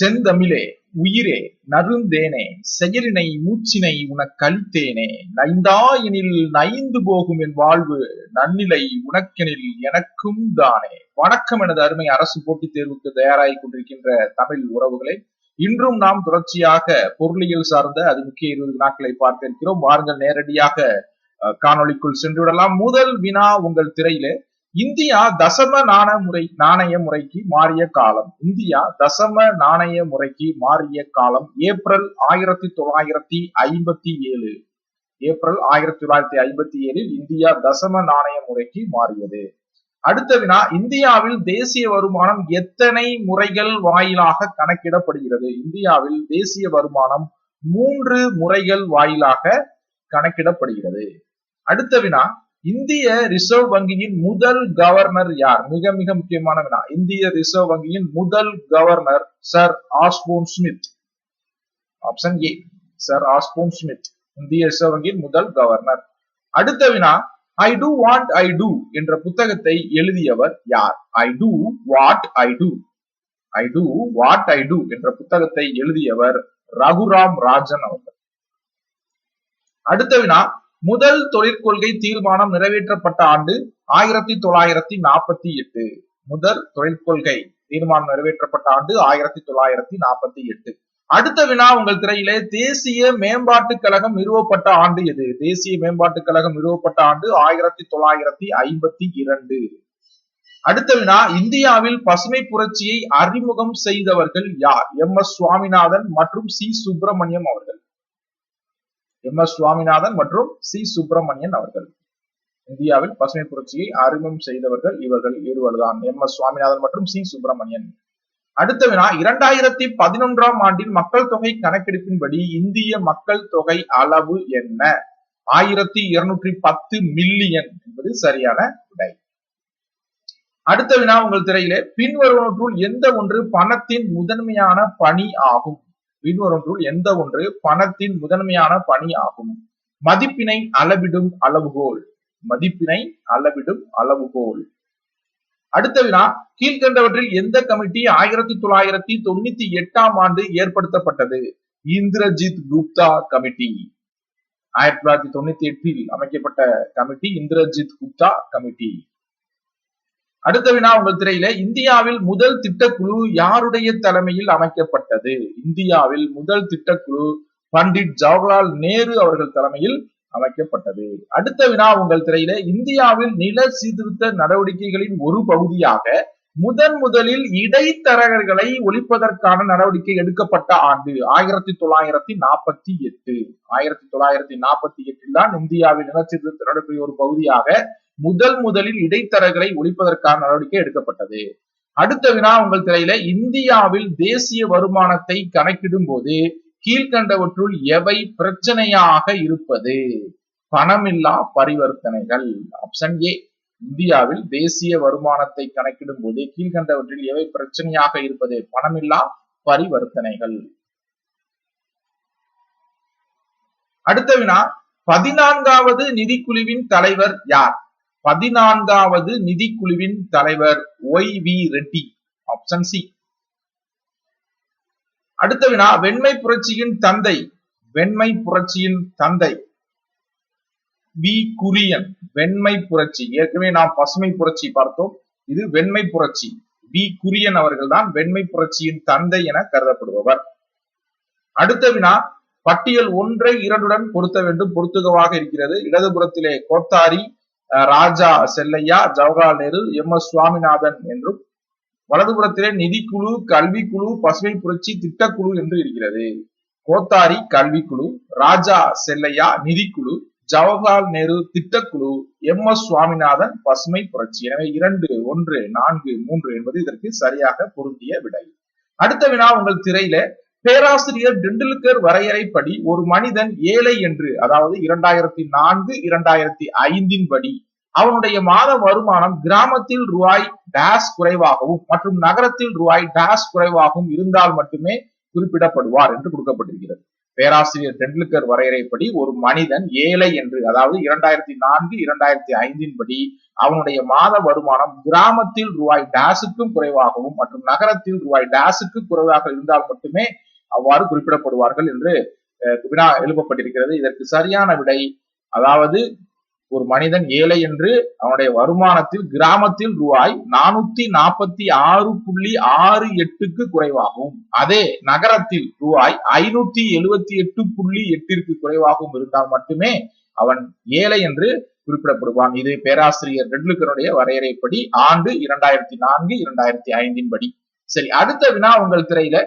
செந்தமிழே உயிரே நறுந்தேனே செயலினை மூச்சினை உனக்களித்தேனே நைந்தாயினில் நைந்து போகும் என் வாழ்வு நன்னிலை உனக்கெனில் எனக்கும் தானே. வணக்கம் எனது அருமை அரசு போட்டித் தேர்வுக்கு தயாராகி கொண்டிருக்கின்ற தமிழ் உறவுகளே இன்றும் நாம் தொடர்ச்சியாக பொருளியல் சார்ந்த அது முக்கிய இருபது வினாக்களை பார்க்க இருக்கிறோம் வாருங்கள் நேரடியாக காணொலிக்குள் காணொளிக்குள் சென்று விடலாம். முதல் வினா உங்கள் திரையிலே. இந்தியா தசம நாணய முறை நாணய முறைக்கு மாறிய காலம். இந்தியா தசம நாணய முறைக்கு மாறிய காலம். ஏப்ரல் ஆயிரத்தி தொள்ளாயிரத்தி ஐம்பத்தி ஏழு. ஏப்ரல் ஆயிரத்தி தொள்ளாயிரத்தி ஐம்பத்தி ஏழில் இந்தியா தசம நாணய முறைக்கு மாறியது. அடுத்த வினா இந்தியாவில் தேசிய வருமானம் எத்தனை முறைகள் வாயிலாக கணக்கிடப்படுகிறது? இந்தியாவில் தேசிய வருமானம் மூன்று முறைகள் வாயிலாக கணக்கிடப்படுகிறது. அடுத்த வினா இந்திய ரிசர்வ் வங்கியின் முதல் கவர்னர் யார்? மிக மிக முக்கியமான வினா இந்திய ரிசர்வ் வங்கியின் முதல் governor sir Osborne Smith. Option A sir Osborne Smith. இந்திய ரிசர்வ் வங்கியின் முதல் கவர்னர். அடுத்த வினா I do what I do என்ற புத்தகத்தை எழுதியவர் யார்? I do what I do I do what I do என்ற புத்தகத்தை எழுதியவர் ரகுராம் ராஜன் அவர்கள். அடுத்த வினா முதல் தொழிற்கொள்கை தீர்மானம் நிறைவேற்றப்பட்ட ஆண்டு ஆயிரத்தி தொள்ளாயிரத்தி நாற்பத்தி எட்டு. முதல் தொழிற்கொள்கை தீர்மானம் நிறைவேற்றப்பட்ட ஆண்டு ஆயிரத்தி தொள்ளாயிரத்தி நாற்பத்தி எட்டு. அடுத்த வினா உங்கள் திரையிலே தேசிய மேம்பாட்டுக் கழகம் நிறுவப்பட்ட ஆண்டு எது? தேசிய மேம்பாட்டுக் கழகம் நிறுவப்பட்ட ஆண்டு ஆயிரத்தி தொள்ளாயிரத்தி ஐம்பத்தி இரண்டு. அடுத்த வினா இந்தியாவில் பசுமை புரட்சியை அறிமுகம் செய்தவர்கள் யார்? எம். எஸ். சுவாமிநாதன் மற்றும் சி. சுப்பிரமணியம் அவர்கள். எம் எஸ் சுவாமிநாதன் மற்றும் சி. சுப்பிரமணியன் அவர்கள். இந்தியாவில் பசுமை புரட்சியை அறிமுகம் செய்தவர்கள் இவர்கள் இருவர்தான். எம் எஸ் சுவாமிநாதன் மற்றும் சி. சுப்பிரமணியன். அடுத்த வினா இரண்டாயிரத்தி பதினொன்றாம் ஆண்டின் மக்கள் தொகை கணக்கெடுப்பின்படி இந்திய மக்கள் தொகை அளவு என்ன? ஆயிரத்தி இருநூற்றி பத்து மில்லியன் என்பது சரியான விடை. அடுத்த வினா உங்கள் திரையிலே பின்வருவனற்றுள் எந்த ஒன்று பணத்தின் முதன்மையான பணி ஆகும்? பின்வருவனற்றுள் எந்த ஒன்று பணத்தின் முதன்மையான பணி ஆகும். மதிப்பினை அளவிடும் அளவுகோல். மதிப்பினை அளவிடும் அளவுகோல். அடுத்த வினா கீழ்கண்டவற்றில் எந்த கமிட்டி ஆயிரத்தி தொள்ளாயிரத்தி தொண்ணூத்தி எட்டாம் ஆண்டு ஏற்படுத்தப்பட்டது? இந்திரஜித் குப்தா கமிட்டி. ஆயிரத்தி தொள்ளாயிரத்தி தொண்ணூத்தி எட்டில் அமைக்கப்பட்ட கமிட்டி இந்திரஜித் குப்தா கமிட்டி. அடுத்த வினா உங்கள் திரையில இந்தியாவில் முதல் திட்டக்குழு யாருடைய தலைமையில் அமைக்கப்பட்டது? இந்தியாவில் முதல் திட்டக்குழு பண்டிட் ஜவஹர்லால் நேரு அவர்கள் தலைமையில் அமைக்கப்பட்டது. அடுத்த வினா உங்கள் திரையில இந்தியாவில் நில சீர்திருத்த நடவடிக்கைகளின் ஒரு பகுதியாக முதன் முதலில் இடைத்தரகர்களை ஒழிப்பதற்கான நடவடிக்கை எடுக்கப்பட்ட ஆண்டு ஆயிரத்தி தொள்ளாயிரத்தி நாற்பத்தி எட்டு. ஆயிரத்தி தொள்ளாயிரத்தி நாற்பத்தி எட்டில் தான் இந்தியாவில் நிலச்சீர்திருத்த நடவடிக்கை ஒரு பகுதியாக முதல் முதலில் இடைத்தரகரை ஒழிப்பதற்கான நடவடிக்கை எடுக்கப்பட்டது. அடுத்த வினா உங்கள் திரையில இந்தியாவில் தேசிய வருமானத்தை கணக்கிடும் போது கீழ்கண்டவற்றுள் எவை பிரச்சனையாக இருப்பது? பணமில்லா பரிவர்த்தனைகள். ஆப்ஷன் ஏ இந்தியாவில் தேசிய வருமானத்தை கணக்கிடும் போது கீழ்கண்டவற்றில் எவை பிரச்சனையாக இருப்பது? பணமில்லா பரிவர்த்தனைகள். அடுத்த வினா பதினான்காவது நிதிக்குழுவின் தலைவர் யார்? பதினான்காவது நிதிக்குழுவின் தலைவர் Y V Reddy option C அடுத்த வினா வெண்மை புரட்சியின் தந்தை வெண்மை புரட்சியின் தந்தை. வி குரியன் வெண்மை புரட்சி. ஏற்கனவே நாம் பசுமை புரட்சி பார்த்தோம். இது வெண்மை புரட்சி. வி குரியன் அவர்கள் தான் வெண்மை புரட்சியின் தந்தை என கருதப்படுபவர். அடுத்த வினா பட்டியல் ஒன்றை இரண்டுடன் பொருத்த வேண்டும். பொருத்துகவாக இருக்கிறது. இடதுபுறத்திலே கோத்தாரி ராஜா செல்லையா ஜவஹர்லால் நேரு எம். எஸ். சுவாமிநாதன் என்றும் வலதுபுறத்திலே நிதிக்குழு கல்விக்குழு பசுமை புரட்சி திட்டக்குழு என்று இருக்கிறது. கோத்தாரி கல்விக்குழு ராஜா செல்லையா நிதிக்குழு ஜவஹர்லால் நேரு திட்டக்குழு எம். எஸ். சுவாமிநாதன் பசுமை புரட்சி. எனவே இரண்டு ஒன்று நான்கு மூன்று என்பது இதற்கு சரியாக பொருந்திய விடை. அடுத்த வினா உங்கள் திரையில பேராசிரியர் டெண்டுல்கர் வரையறைப்படி ஒரு மனிதன் ஏழை என்று அதாவது இரண்டாயிரத்தி நான்கு இரண்டாயிரத்தி ஐந்தின் படி அவனுடைய மாத வருமானம் கிராமத்தில் ரூபாய் டேஸ் குறைவாகவும் மற்றும் நகரத்தில் ரூபாய் டேஸ் குறைவாகவும் இருந்தால் மட்டுமே குறிப்பிடப்படுவார் என்று கொடுக்கப்பட்டிருக்கிறது. பேராசிரியர் டெண்டுல்கர் வரையறைப்படி ஒரு மனிதன் ஏழை என்று அதாவது இரண்டாயிரத்தி நான்கு இரண்டாயிரத்தி ஐந்தின் படி அவனுடைய மாத வருமானம் கிராமத்தில் ரூபாய் டேஸுக்கும் குறைவாகவும் மற்றும் நகரத்தில் ரூபாய் டேஸுக்கு குறைவாக இருந்தால் மட்டுமே அவ்வாறு குறிப்பிடப்படுவார்கள் என்று வினா எழுப்பப்பட்டிருக்கிறது. இதற்கு சரியான விடை அதாவது ஒரு மனிதன் ஏழை என்று அவனுடைய வருமானத்தில் கிராமத்தில் ரூபாய் நானூத்தி நாற்பத்தி ஆறு புள்ளி ஆறு எட்டுக்கு குறைவாகும் அதே நகரத்தில் ரூபாய் ஐநூத்தி எழுபத்தி எட்டு புள்ளி எட்டிற்கு குறைவாகவும் இருந்தால் மட்டுமே அவன் ஏழை என்று குறிப்பிடப்படுவான். இது பேராசிரியர் ரெட்லுக்கனுடைய வரையறைப்படி ஆண்டு இரண்டாயிரத்தி நான்கு இரண்டாயிரத்தி ஐந்தின் படி. சரி அடுத்த வினா உங்கள் திரையில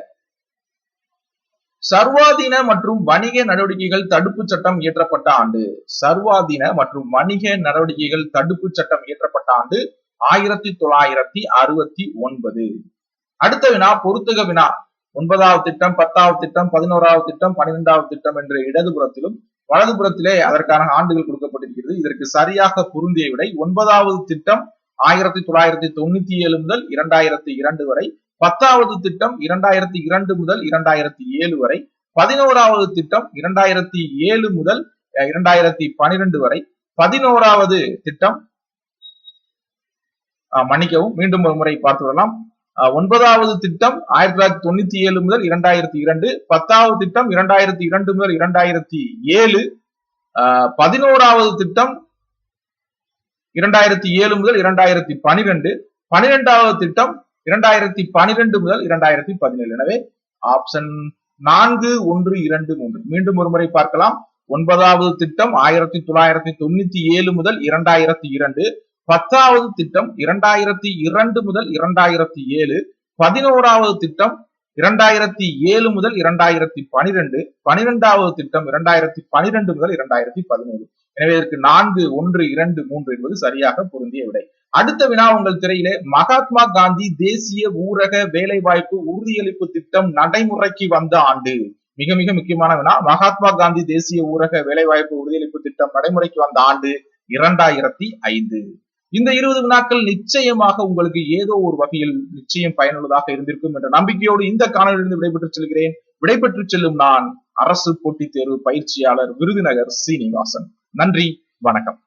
சர்வாதீன மற்றும் வணிக நடவடிக்கைகள் தடுப்பு சட்டம் இயற்றப்பட்ட ஆண்டு. சர்வாதீன மற்றும் வணிக நடவடிக்கைகள் தடுப்பு சட்டம் இயற்றப்பட்ட ஆண்டு ஆயிரத்தி தொள்ளாயிரத்தி அறுபத்தி ஒன்பது. அடுத்த வினா பொருத்துக வினா. ஒன்பதாவது திட்டம் பத்தாவது திட்டம் பதினோராவது திட்டம் பன்னிரெண்டாவது திட்டம் என்ற இடதுபுறத்திலும் வலதுபுறத்திலே அதற்கான ஆண்டுகள் கொடுக்கப்பட்டிருக்கிறது. இதற்கு சரியாக பொருந்திய விடை ஒன்பதாவது திட்டம் ஆயிரத்தி தொள்ளாயிரத்தி தொண்ணூத்தி ஏழு முதல் இரண்டாயிரத்தி இரண்டு வரை பத்தாவது திட்டம் இரண்டாயிரத்தி இரண்டு முதல் இரண்டாயிரத்தி ஏழு வரை பதினோராவது திட்டம் இரண்டாயிரத்தி ஏழு முதல் இரண்டாயிரத்தி பனிரெண்டு வரை பதினோராவது திட்டம் மன்னிக்கவும் மீண்டும் ஒரு முறை பார்த்து வரலாம் ஒன்பதாவது திட்டம் ஆயிரத்தி தொள்ளாயிரத்தி தொண்ணூத்தி ஏழு முதல் இரண்டாயிரத்தி இரண்டு பத்தாவது திட்டம் இரண்டாயிரத்தி இரண்டு முதல் இரண்டாயிரத்தி ஏழு பதினோராவது திட்டம் இரண்டாயிரத்தி ஏழு முதல் இரண்டாயிரத்தி பனிரெண்டு பனிரெண்டாவது திட்டம் இரண்டாயிரத்தி பனிரெண்டு முதல் இரண்டாயிரத்தி பதினேழு. எனவே ஆப்ஷன் நான்கு ஒன்று இரண்டு மூன்று. மீண்டும் ஒரு முறை பார்க்கலாம். ஒன்பதாவது திட்டம் ஆயிரத்தி தொள்ளாயிரத்தி தொண்ணூத்தி ஏழு முதல் இரண்டாயிரத்தி இரண்டு. பத்தாவது திட்டம் இரண்டாயிரத்தி இரண்டு முதல் இரண்டாயிரத்தி ஏழு. பதினோராவது திட்டம் இரண்டாயிரத்தி ஏழு முதல் இரண்டாயிரத்தி பனிரெண்டு. பனிரெண்டாவது திட்டம் இரண்டாயிரத்தி பனிரெண்டு முதல் இரண்டாயிரத்தி பதினேழு எனவே இதற்கு நான்கு ஒன்று இரண்டு மூன்று என்பது சரியாக பொருந்திய விடை. அடுத்த வினா உங்கள் திரையிலே மகாத்மா காந்தி தேசிய ஊரக வேலைவாய்ப்பு உறுதியளிப்பு திட்டம் நடைமுறைக்கு வந்த ஆண்டு. மிக மிக முக்கியமான வினா. மகாத்மா காந்தி தேசிய ஊரக வேலைவாய்ப்பு உறுதியளிப்பு திட்டம் நடைமுறைக்கு வந்த ஆண்டு இரண்டாயிரத்தி ஐந்து. இந்த இருபது வினாக்கள் நிச்சயமாக உங்களுக்கு ஏதோ ஒரு வகையில் நிச்சயம் பயனுள்ளதாக இருந்திருக்கும் என்ற நம்பிக்கையோடு இந்த காணொலியிலிருந்து விடைபெற்று செல்கிறேன். விடைபெற்று செல்லும் நான் அரசு போட்டித் தேர்வு பயிற்சியாளர் விருதுநகர் சீனிவாசன். நன்றி. வணக்கம்.